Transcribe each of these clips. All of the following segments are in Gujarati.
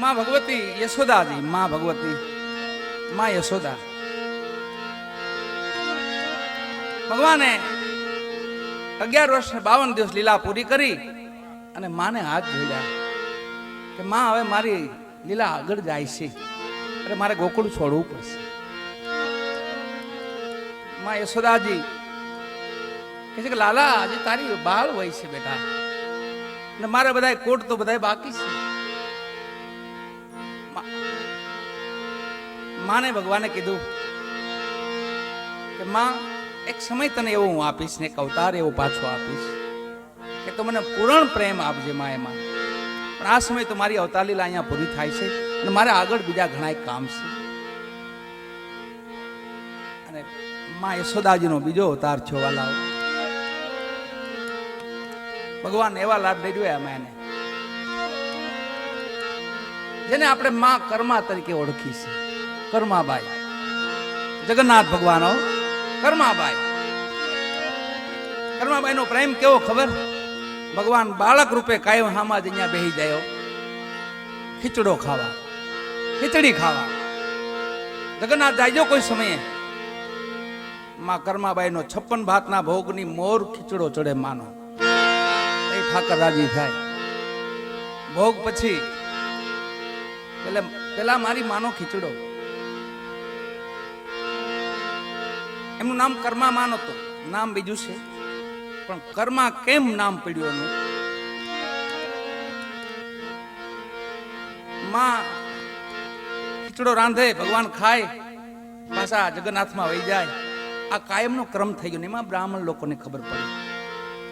માં ભગવતી યશોદાજી, માં ભગવતી, માં યશોદા. ભગવાને અગિયાર વર્ષ બાવન દિવસ લીલા પૂરી કરી અને માને હાથ જોડ્યા કે માં, હવે મારી લીલા આગળ જાય છે. અને મારે ગોકુળ છોડવું પડશે. માં યશોદાજી કહે છે કે, લાલા, આજે તારી બાળ હોય છે બેટા. ને મારે બધાય કોટ તો બધાય બાકી છે. માને ભગવાને કીધું કે, માં, એક સમય તને એવો હું આપીશ ને એક અવતાર એવો પાછો આપીશ કે તો મને પૂરણ પ્રેમ આપજે માં એમાં પણ આ સમય તો મારી અવતાર લીલા અહીંયા પૂરી થાય છે અને મારે આગળ બીજા ઘણા કામ છે. અને માં યશોદાજીનો બીજો અવતાર છો વાલાઓ. ભગવાન એવા લાભ જોયા અમે એને. જેને આપણે માં કર્મા તરીકે ઓળખી છે. કર્માબાઈ. જગન્નાથ ભગવાન કર્માબાઈ કર્માબાઈ. નો પ્રેમ કેવો ખબર? ભગવાન બાળક રૂપે કાયમ હામાં જ અહીંયા બેહી જાય ખીચડો ખાવા. ખીચડી ખાવા. જગન્નાથ જાયજો કોઈ સમયે. માં કર્માબાઈ નો છપ્પન ભાતના ભોગની મોર ખીચડો ચડે માનો. ઠાકર રાજી થાય. ભોગ પછી એટલે પેલા મારી માનો ખીચડો. એમનું નામ કર્મા માન હતું. નામ બીજું છે. પણ કર્મા કેમ નામ પડ્યું એનું? માં ખીચડો રાંધે, ભગવાન ખાય, પાછા જગન્નાથમાં વહી જાય. આ કાયમનો ક્રમ થઈ ગયો એમાં બ્રાહ્મણ લોકોને ખબર પડી.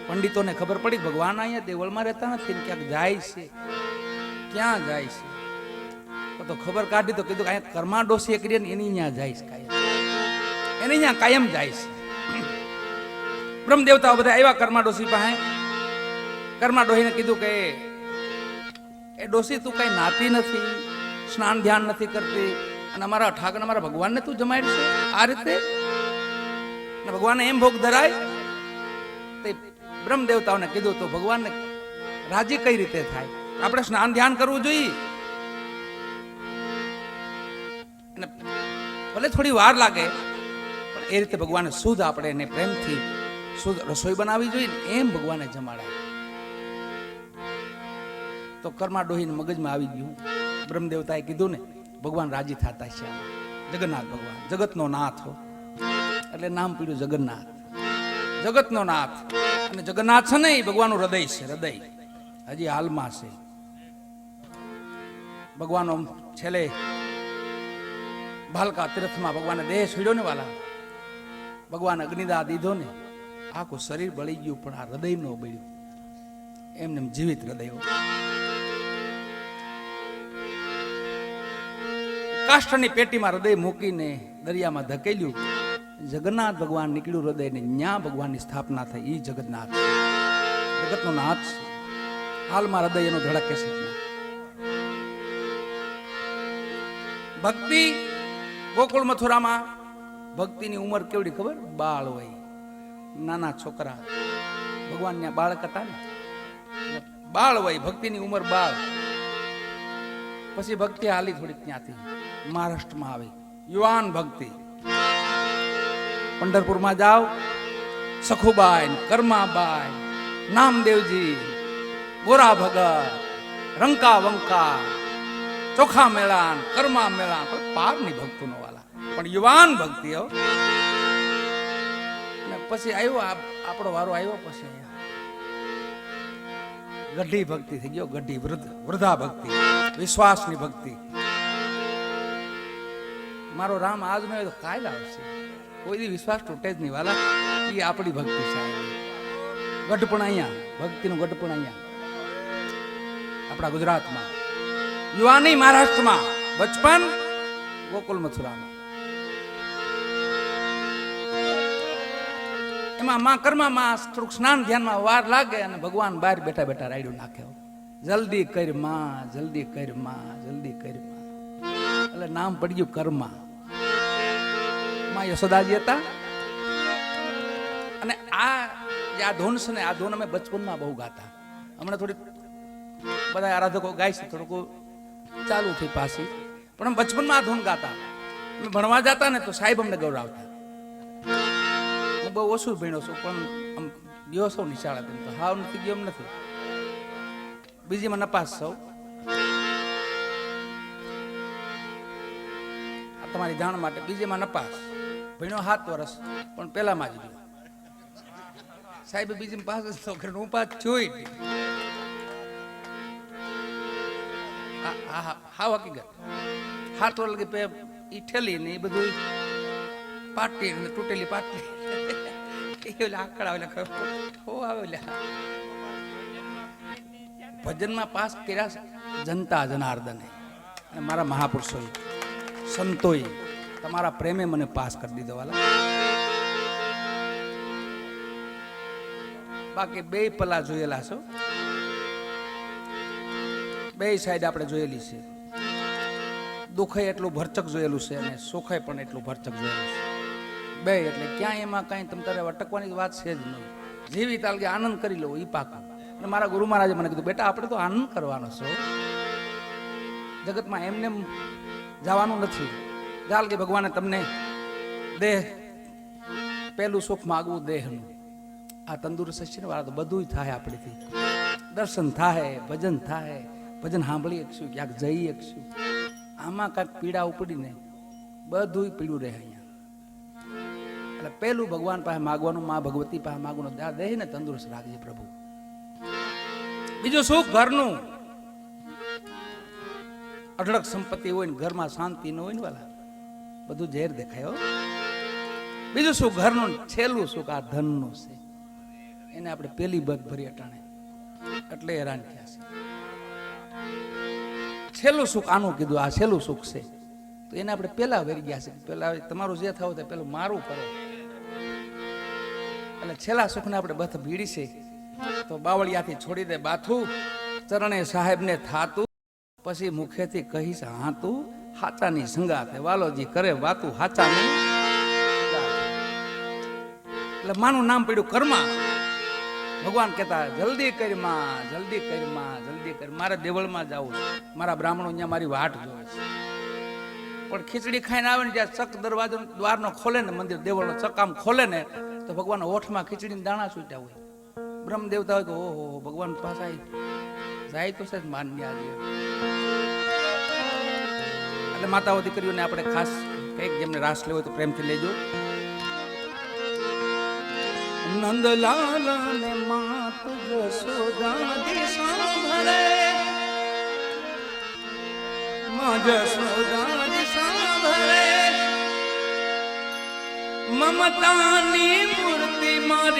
પંડિતોને ખબર પડી, ભગવાન અહીંયા દેવળમાં રહેતા નથી ક્યાંક જાય છે. ક્યાં જાય છે? તો ખબર કાઢી તો કીધું અહીંયા કર્મા ડોસી એક રહે ને એની ત્યાં જાય છે કાયમ. એની ત્યાં કાયમ જાય છે. બ્રહ્મ દેવતાઓ બધા આવ્યા કર્મા ડોસી પાસે. કર્મા ડોહીને કીધું કે એ ડોસી તું કઈ નાતી નથી, સ્નાન ધ્યાન નથી કરતી, અને અમારા ઠાકર અમારા ભગવાનને તું જમાડશે? આ રીતે? ભગવાનને એમ ભોગ ધરાય. બ્રહ્મ દેવતાઓને કીધું તો ભગવાનને રાજી કઈ રીતે થાય? આપણે સ્નાન ધ્યાન કરવું જોઈએ. ભલે થોડી વાર લાગે, પણ એ રીતે ભગવાને શુદ્ધ આપણે એને પ્રેમથી શુદ્ધ રસોઈ બનાવી જોઈએ એમ ભગવાને જમાડાય. તો કર્મા ડોહીને મગજમાં આવી ગયું. બ્રહ્મદેવતાએ કીધું ને, ભગવાન રાજી થતા છે. જગન્નાથ ભગવાન, જગતનો નાથ હો. એટલે નામ પીડ્યું જગન્નાથ. જગતનો નાથ. અને જગન્નાથ છે ને એ ભગવાનનું હૃદય છે, હૃદય. હજી હાલમાં છે. ભગવાનનો છેલ્લે ભાલકા તીર્થમાં ભગવાને દેહ છોડ્યો ને વાલા. ભગવાન અગ્નિદા દીધો ને, આખું શરીર બળી ગયું, પણ આ હૃદય ન બળ્યું. એમને જીવિત હૃદય. કાષ્ઠની પેટીમાં હૃદય મૂકીને દરિયામાં ધકેલ્યું. જગન્નાથ ભગવાન નીકળ્યું હૃદય ને ન્યા ભગવાનની સ્થાપના થઈ. એ જગન્નાથ જગતનો નાથ છે. હાલમાં હૃદય એનો ધડકે છે ભક્તિ ગોકુળ મથુરામાં ભક્તિની ઉંમર કેવડી ખબર? બાળ હોય. નાના છોકરા. ભગવાનના બાળક હતા ને? બાળ હોય, ભક્તિની ઉંમર બાળ. પછી ભક્તિ હાલી થોડીક ત્યાંથી. મહારાષ્ટ્રમાં આવી. યુવાન ભક્તિ. પંઢરપુરમાં જાઓ. સખુબાઈ, કરમાબાઈ, નામદેવજી, ગોરા ભગત, રંકા વંકા, ચોખા મેળાન, કર્મા મેળાન. કોઈ પાર નહીં ભક્તોનો વાલા. પણ યુવાન ભક્તિ હો. અને પછી આવ્યો આપણો વારો આવ્યો પછી અહીંયા. ગઢી ભક્તિ થઈ ગયો. ગઢી વૃદ્ધ વૃદ્ધા ભક્તિ. વિશ્વાસની ભક્તિ. મારો રામ આજ નો કાલ આવશે. કોઈ દી વિશ્વાસ તૂટે જ નહીં, વાલા. એ આપણી ભક્તિ છે ગઢપણ અહીંયા, ભક્તિનું ગઢપણ અહીંયા. આપણા ગુજરાતમાં. યુવાની મહારાષ્ટ્રમાં, બચપન ગોકુલ મથુરામાં. એમાં માં કર્મા માં થોડુંક સ્નાન ધ્યાનમાં વાર લાગે અને ભગવાન બહાર બેઠા બેઠા રાયડું નાખે. જલ્દી કરમાં, જલ્દી કરમાં, જલ્દી કર એટલે નામ પડી ગયું કર્મા. માં યશોદાજી હતા. અને આ જે આ ધૂન છે ને, આ ધૂન અમે બચપનમાં બહુ ગાતા. હમણાં થોડી બધા આરાધકો ગાય છે, થોડુંક ચાલુ થઈ પાછી. પણ અમે બચપનમાં આ ધૂન ગાતા. ભણવા જતા ને તો સાહેબ અમને ગૌરવતા. હું બહુ ઓછું ભણ્યો છું, પણ આમ ગયો સૌ નિશાળા તો હાવ નથી ગયો એમ નથી. બીજીમાં નપાસ સૌ તમારી જાણ માટે બીજીમાં નપાસ. ભણ્યો સાત વર્ષ, પણ પહેલામાં જ ગયો સાહેબ બીજી પાસ જ તો. હું પાસ જોઈ હા હકીકત. હાથ વર્ષ પે એ ઠેલી ને એ બધું પાટી તૂટેલી પાટી એ ઓલા આકડા ઓલા ભજનમાં પાસ કર્યા જનતા જનાર્દને. અને મારા મહાપુરુષોએ સંતોએ તમારા પ્રેમે મને પાસ કરી દીધો, વાલા. બાકી બે પલા જોયેલા છો. બે સાઈડ આપણે જોયેલી છે. દુઃખે એટલું ભરચક જોયેલું છે અને સુખે પણ એટલું ભરચક જોયેલું છે. બે એટલે ક્યાંય એમાં કાંઈ તમ તારે અટકવાની વાત છે જ નહીં. જેવી તાલ કે આનંદ કરી લો એ પાકું. અને મારા ગુરુ મહારાજે મને કીધું, બેટા, આપણે તો આનંદ કરવાનો છો. જગતમાં એમને એમ જવાનું નથી. ચાલ કે ભગવાને તમને દેહ, પહેલું સુખ માગવું દેહનું. આ તંદુરસ્ત છે ને વાળા તો બધું થાય આપણેથી. દર્શન થાય, ભજન થાય. ભજન સાંભળી શકશું ક્યાંક જઈ શકશું આમાં કાંઈક પીડા ઉપડીને બધું પીડું રહે અહીંયા. એટલે પહેલું ભગવાન પાસે માગવાનું, મા ભગવતી પાસે માગવાનું દેહ દેહને તંદુરસ્ત રાખજે પ્રભુ. બીજું સુખ ઘરનું. અઢળક સંપત્તિ હોય ને ઘરમાં શાંતિ ન હોય ને વાલા. બધું ઝેર દેખાયો બીજું શું? ઘરનું છેલ્લું સુખ આ ધનનું છે? એને આપણે પેલી બધ ભરી અટાણે. એટલે હેરાન થયા છે. છેલ્લું સુખ આનું કીધું, આ છેલ્લું સુખ છે. તો એને આપણે પેલા વરી ગયા છે. પેલા તમારું જે થવું તે પેલું મારું કરો. એટલે છેલ્લા સુખને આપણે બથ ભીડી છે. તો બાવળિયાથી છોડી દે. બાથું ચરણે સાહેબને થાતું. પછી મુખેથી કહીશ હાતું હાચાની સંગાથે વાલોજી કરે વાતું હાચાની. એટલે માનું નામ પડ્યું કર્મા. ભગવાન કહેતા, જલ્દી કરમા જલ્દી કરમા જલ્દી કર. મારે દેવળમાં જવું છે. મારા બ્રાહ્મણો અહીંયા મારી વાટ જોવે છે. પણ ખીચડી ખાઈને આવે ને જ્યાં ચક દરવાજો દ્વારનો ખોલે ને મંદિર, દેવળનો ચક આમ ખોલે ને, તો ભગવાન ઓઠમાં ખીચડીને દાણા છૂટ્યા હોય. બ્રહ્મ દેવતા હોય કે ઓહો, ભગવાન પાસે જાય તો છે માન્ય આજે. એટલે માતાઓ દીકરીઓને આપણે ખાસ કંઈક જેમને રાસ લેવો તો પ્રેમથી લેજો. નંદલાલ ને માત જશોદા દિશા ભરે માં જશોદા દિશા ભરે મમતાની મૂર્તિ માં